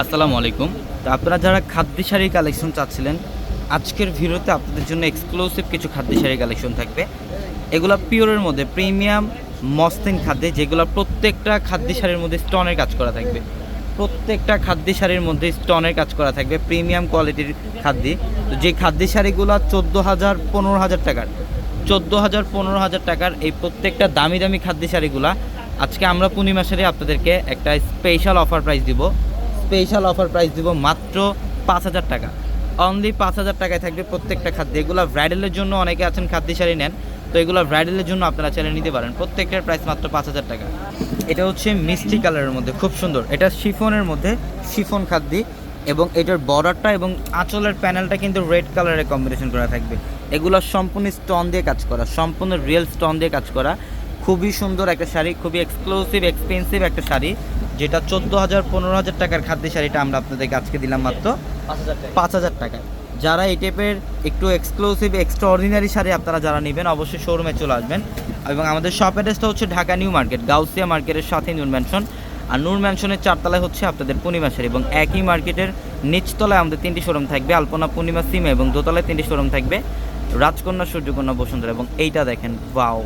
আসসালামু আলাইকুম। তো আপনারা যারা খাদ্য শাড়ি কালেকশন চাচ্ছিলেন, আজকের ভিডিওতে আপনাদের জন্য এক্সক্লুসিভ কিছু খাদ্য শাড়ি কালেকশন থাকবে। এগুলো পিওরের মধ্যে প্রিমিয়াম মসলিন খাদ্যে, যেগুলো প্রত্যেকটা খাদ্য শাড়ির মধ্যে স্টনের কাজ করা থাকবে। প্রত্যেকটা খাদ্য শাড়ির মধ্যে স্টনের কাজ করা থাকবে প্রিমিয়াম কোয়ালিটির খাদ্য। তো যে খাদ্য শাড়িগুলো চোদ্দ হাজার পনেরো হাজার টাকার চোদ্দ হাজার পনেরো হাজার টাকার এই প্রত্যেকটা দামি দামি খাদ্য শাড়িগুলা, আজকে আমরা পূর্ণিমা শাড়ি আপনাদেরকে একটা স্পেশাল অফার প্রাইস দিব। স্পেশাল অফার প্রাইস দিব মাত্র পাঁচ হাজার টাকা। অনলি পাঁচ হাজার টাকায় থাকবে প্রত্যেকটা খাদ্য। এগুলো ব্রাইডালের জন্য অনেকে আছেন খাদ্য শাড়ি নেন। তো এগুলো ব্রাইডালের জন্য আপনারা চাইলে নিতে পারেন। প্রত্যেকটার প্রাইস মাত্র পাঁচ হাজার টাকা। এটা হচ্ছে মিষ্টি কালারের মধ্যে, খুব সুন্দর। এটা শিফনের মধ্যে শিফন খাদ্য এবং এটার বর্ডারটা এবং আঁচলের প্যানেলটা কিন্তু রেড কালারের কম্বিনেশন করা থাকবে। এগুলো সম্পূর্ণ স্টোন দিয়ে কাজ করা, সম্পূর্ণ রিয়েল স্টোন দিয়ে কাজ করা। খুবই সুন্দর একটা শাড়ি, খুবই এক্সক্লুসিভ এক্সপেন্সিভ একটা শাড়ি। যেটা চোদ্দ হাজার পনেরো হাজার টাকার খাদ্য শাড়িটা আমরা আপনাদেরকে আজকে দিলাম মাত্র পাঁচ হাজার টাকা। টাকায়। যারা এই টাইপের একটু এক্সক্লুসিভ এক্সট্রা অর্ডিনারি শাড়ি আপনারা যারা নেবেন অবশ্যই শোরুমে চলে আসবেন। এবং আমাদের শপ অ্যাড্রেসটা হচ্ছে ঢাকা নিউ মার্কেট গাউসিয়া মার্কেটের সাথে নূর ম্যানশন আর নূর ম্যানশনের চারতলায় হচ্ছে আপনাদের পূর্ণিমা শাড়ি এবং একই মার্কেটের নিচতলায় আমাদের তিনটি শোরুম থাকবে আলপনা পূর্ণিমা সিমে এবং দোতলায় তিনটি শোরুম থাকবে রাজকন্যা সূর্যকন্যা বসুন্ধরা এবং এইটা দেখেন ওয়াও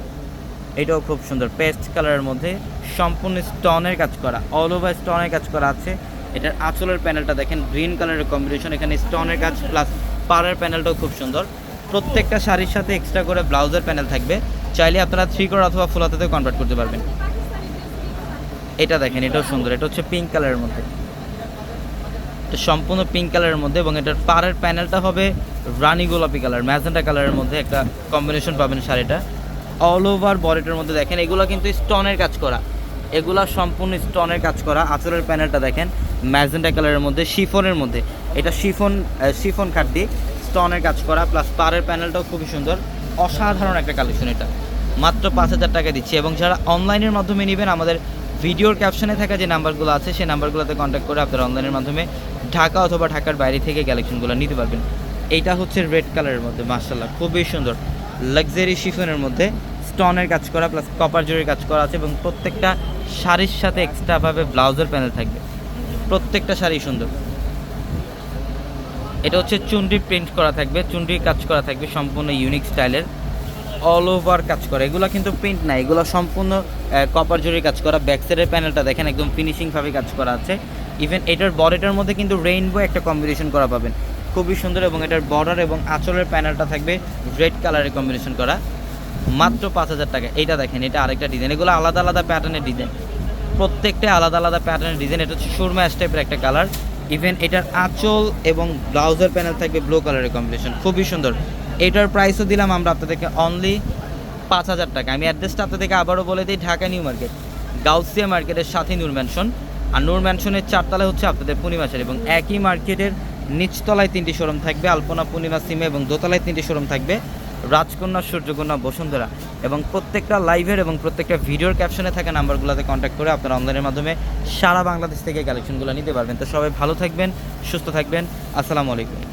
এটাও খুব সুন্দর। পেস্ট কালারের মধ্যে সম্পূর্ণ স্টোনের কাজ করা অল ওভার স্টোনের কাজ করা আছে। এটার আঁচলের প্যানেলটা দেখেন গ্রিন কালারের কম্বিনেশন এখানে স্টোনের কাজ প্লাস পাড়ের প্যানেলটাও খুব সুন্দর। প্রত্যেকটা শাড়ির সাথে এক্সট্রা করে ব্লাউজের প্যানেল থাকবে। চাইলে আপনারা থ্রি কোর অথবা ফুল হাতাতে কনভার্ট করতে পারবেন। এটা দেখেন, এটাও সুন্দর, এটা হচ্ছে পিঙ্ক কালারের মধ্যে। এটা সম্পূর্ণ পিঙ্ক কালারের মধ্যে এবং এটার পাড়ের প্যানেলটা হবে রানি গোলাপি কালার ম্যাজেন্টা কালারের মধ্যে একটা কম্বিনেশন পাবেন শাড়িটা। অল ওভার বডিটার মধ্যে দেখেন, এগুলো কিন্তু স্টোনের কাজ করা। এগুলা সম্পূর্ণ স্টোনের কাজ করা। আঁচলের প্যানেলটা দেখেন ম্যাজেন্টা কালারের মধ্যে শিফনের মধ্যে। এটা শিফন শিফন কাটদি স্টোনের কাজ করা প্লাস পাড়ের প্যানেলটাও খুবই সুন্দর। অসাধারণ একটা কালেকশন এটা। মাত্র পাঁচ হাজার টাকা দিচ্ছি। এবং যারা অনলাইনের মাধ্যমে নেবেন, আমাদের ভিডিওর ক্যাপশনে থাকা যে নাম্বারগুলো আছে, সেই নাম্বারগুলোতে কন্ট্যাক্ট করে আপনারা অনলাইনের মাধ্যমে ঢাকা অথবা ঢাকার বাইরে থেকে কালেকশনগুলো নিতে পারবেন। এইটা হচ্ছে রেড কালারের মধ্যে মার্শাল্লাহ খুবই সুন্দর। লাক্সারি শিফনের মধ্যে স্টোনের কাজ করা প্লাস কপার জরির কাজ করা আছে এবং প্রত্যেকটা শাড়ির সাথে এক্সট্রাভাবে ব্লাউজের প্যানেল থাকবে। প্রত্যেকটা শাড়ি সুন্দর। এটা হচ্ছে চুনরি প্রিন্ট করা থাকবে চুনরি কাজ করা থাকবে, সম্পূর্ণ ইউনিক স্টাইলের অল ওভার কাজ করা। এগুলো কিন্তু প্রিন্ট না, এগুলো সম্পূর্ণ কপার জরির কাজ করা। ব্যাক সাইডের প্যানেলটা দেখেন, একদম ফিনিশিংভাবে কাজ করা আছে। ইভেন এটার বডিটার মধ্যে কিন্তু রেইনবো একটা কম্বিনেশন করা পাবেন। খুবই সুন্দর এবং এটার বর্ডার এবং আঁচলের প্যানেলটা থাকবে রেড কালারের কম্বিনেশন করা। মাত্র পাঁচ হাজার টাকা। এইটা দেখেন, এটা আরেকটা ডিজাইন এগুলো আলাদা আলাদা প্যাটার্নের ডিজাইন প্রত্যেকটা আলাদা আলাদা প্যাটার্নের ডিজাইন এটা হচ্ছে সুরমা টাইপের একটা কালার ইভেন এটার আঁচল এবং ব্লাউজের প্যানেল থাকবে ব্লু কালারের কম্বিনেশন খুবই সুন্দর। এটার প্রাইসও দিলাম আমরা আপনাদেরকে অনলি পাঁচ হাজার টাকা। আমি অ্যাড্রেসটা আপনাদেরকে আবারও বলে দিই, ঢাকা নিউ মার্কেট গাউসিয়া মার্কেটের সাথে নূর ম্যানশন আর নূর ম্যানশনের চারতলায় হচ্ছে আপনাদের পূর্ণিমাসের এবং একই মার্কেটের নিচতলায় তিনটি শোরুম থাকবে, আলপনা, পূর্ণিমা, সিমে এবং দোতলায় তিনটি শোরুম থাকবে। রাজকন্যা, সূর্যকন্যা, বসুন্ধরা এবং প্রত্যেকটা লাইভের এবং প্রত্যেকটা ভিডিওর ক্যাপশনে থাকা নাম্বারগুলোতে কন্ট্যাক্ট করে আপনারা অনলাইনের মাধ্যমে সারা বাংলাদেশ থেকে কালেকশনগুলো নিতে পারবেন। তো সবাই ভালো থাকবেন, সুস্থ থাকবেন। আসসালামু আলাইকুম।